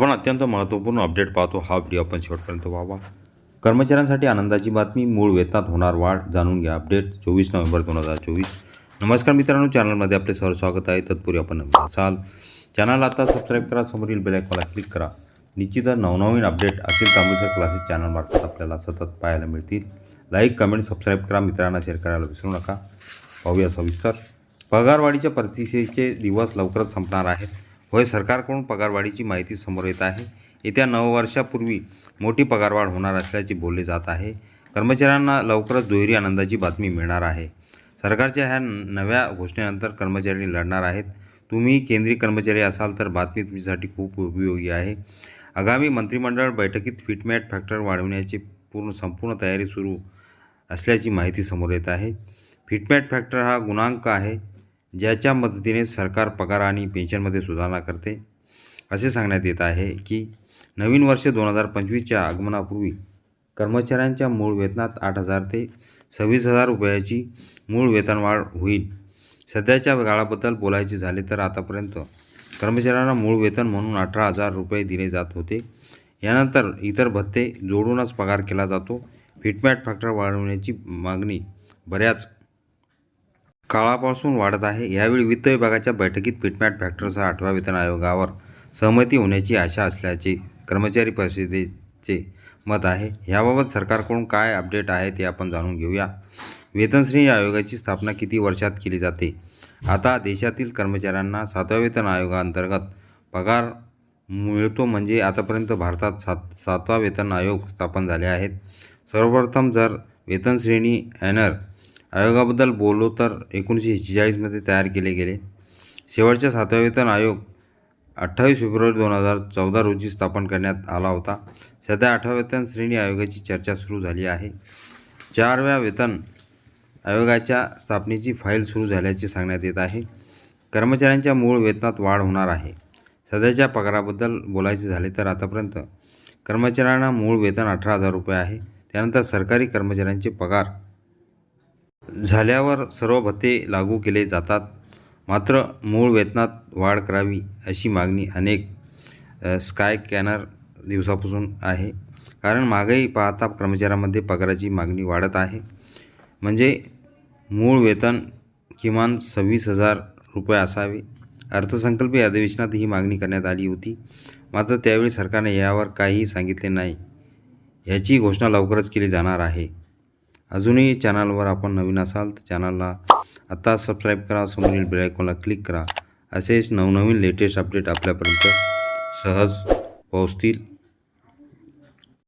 आपण अत्यंत महत्त्वपूर्ण अपडेट पाहतो. हा व्हिडिओ आपण शेवटपर्यंत व्हावा कर्मचाऱ्यांसाठी आनंदाची बातमी मूळ वेतनात होणार वाढ जाणून घ्या. अपडेट चोवीस नोव्हेंबर दोन हजार चोवीस. नमस्कार मित्रांनो चॅनलमध्ये आपले सर्व स्वागत आहे. तत्पूर्वी आपण नवीन असाल चॅनल आता सबस्क्राईब करा समोरील बेलायकॉनला क्लिक करा. निश्चितच नवनवीन अपडेट अखिल तांबूसर क्लासेस चॅनलमार्फत आपल्याला सतत पाहायला मिळतील. लाईक कमेंट सबस्क्राईब करा. मित्रांना शेअर करायला विसरू नका. पाहूया सविस्तर. पगारवाढीच्या प्रतीक्षेचे दिवस लवकरच संपणार आहेत. होय सरकारकडून पगारवाढीची माहिती समोर येत आहे. येत्या नववर्षापूर्वी मोठी पगारवाढ होणार असल्याचे बोलले जात आहे. कर्मचाऱ्यांना लवकरच दुहेरी आनंदाची बातमी मिळणार आहे. सरकारच्या ह्या नव्या घोषणेनंतर कर्मचारी लढणार आहेत. तुम्ही केंद्रीय कर्मचारी असाल तर बातमी तुमच्यासाठी खूप उपयोगी आहे. आगामी मंत्रिमंडळ बैठकीत फिटमॅट फॅक्टर वाढवण्याची पूर्ण संपूर्ण तयारी सुरू असल्याची माहिती समोर येत आहे. फिटमॅट फॅक्टर हा गुणांक आहे. ज्याच्या मदतीने सरकार पगार आणि पेन्शनमध्ये सुधारणा करते. असे सांगण्यात येत आहे की नवीन वर्ष दोन हजार पंचवीसच्या आगमनापूर्वी कर्मचाऱ्यांच्या मूळ वेतनात आठ हजार ते सव्वीस हजार रुपयाची मूळ वेतनवाढ होईल. सध्याच्या काळाबद्दल बोलायचे झाले तर आतापर्यंत कर्मचाऱ्यांना मूळ वेतन म्हणून अठरा हजार रुपये दिले जात होते. यानंतर इतर भत्ते जोडूनच पगार केला जातो. फिटमॅट फॅक्टर वाढवण्याची मागणी बऱ्याच काळापासून वाढत आहे. यावेळी वित्त विभागाच्या बैठकीत फिटमॅट फॅक्टरसह आठव्या वेतन आयोगावर सहमती होण्याची आशा असल्याचे कर्मचारी परिषदेचे मत आहे. याबाबत सरकारकडून काय अपडेट आहे ते आपण जाणून घेऊया. वेतनश्रेणी आयोगाची स्थापना किती वर्षात केली जाते? आता देशातील कर्मचाऱ्यांना सातव्या वेतन आयोगाअंतर्गत पगार मिळतो म्हणजे आतापर्यंत भारतात सात सातवा वेतन आयोग स्थापन झाले आहेत. सर्वप्रथम जर वेतनश्रेणी ॲनर आयोगाबद्दल बोललो तर एकोणीसशे शेहेचाळीसमध्ये तयार केले गेले. शेवटच्या सातव्या वेतन आयोग अठ्ठावीस फेब्रुवारी दोन हजार चौदा रोजी स्थापन करण्यात आला होता. सध्या आठव्या वेतन श्रेणी आयोगाची चर्चा सुरू झाली आहे. चारव्या वेतन आयोगाच्या स्थापनेची फाईल सुरू झाल्याचे सांगण्यात येत आहे. कर्मचाऱ्यांच्या मूळ वेतनात वाढ होणार आहे. सध्याच्या पगाराबद्दल बोलायचे झाले तर आतापर्यंत कर्मचाऱ्यांना मूळ वेतन अठरा हजार रुपये आहे. त्यानंतर सरकारी कर्मचाऱ्यांचे पगार झाल्यावर सर्व भत्ते लागू केले जातात. मात्र मूळ वेतनात वाढ करावी अशी मागणी अनेक स्कायकॅनर स्काय कॅनर दिवसापासून आहे. कारण महागाई पाहता कर्मचाऱ्यांमध्ये पगाराची मागणी वाढत आहे. म्हणजे मूळ वेतन किमान सव्वीस हजार रुपये असावे. अर्थसंकल्पीय अधिवेशनात ही मागणी करण्यात आली होती. मात्र त्यावेळी सरकारने यावर काहीही सांगितले नाही. याची घोषणा लवकरच केली जाणार आहे. अजूनही चॅनलवर आपण नवीन असाल तर चॅनलला आत्ता सबस्क्राईब करा समोरील बेल आयकॉनला क्लिक करा. असेच नवनवीन लेटेस्ट अपडेट आपल्यापर्यंत सहज पोहोचतील.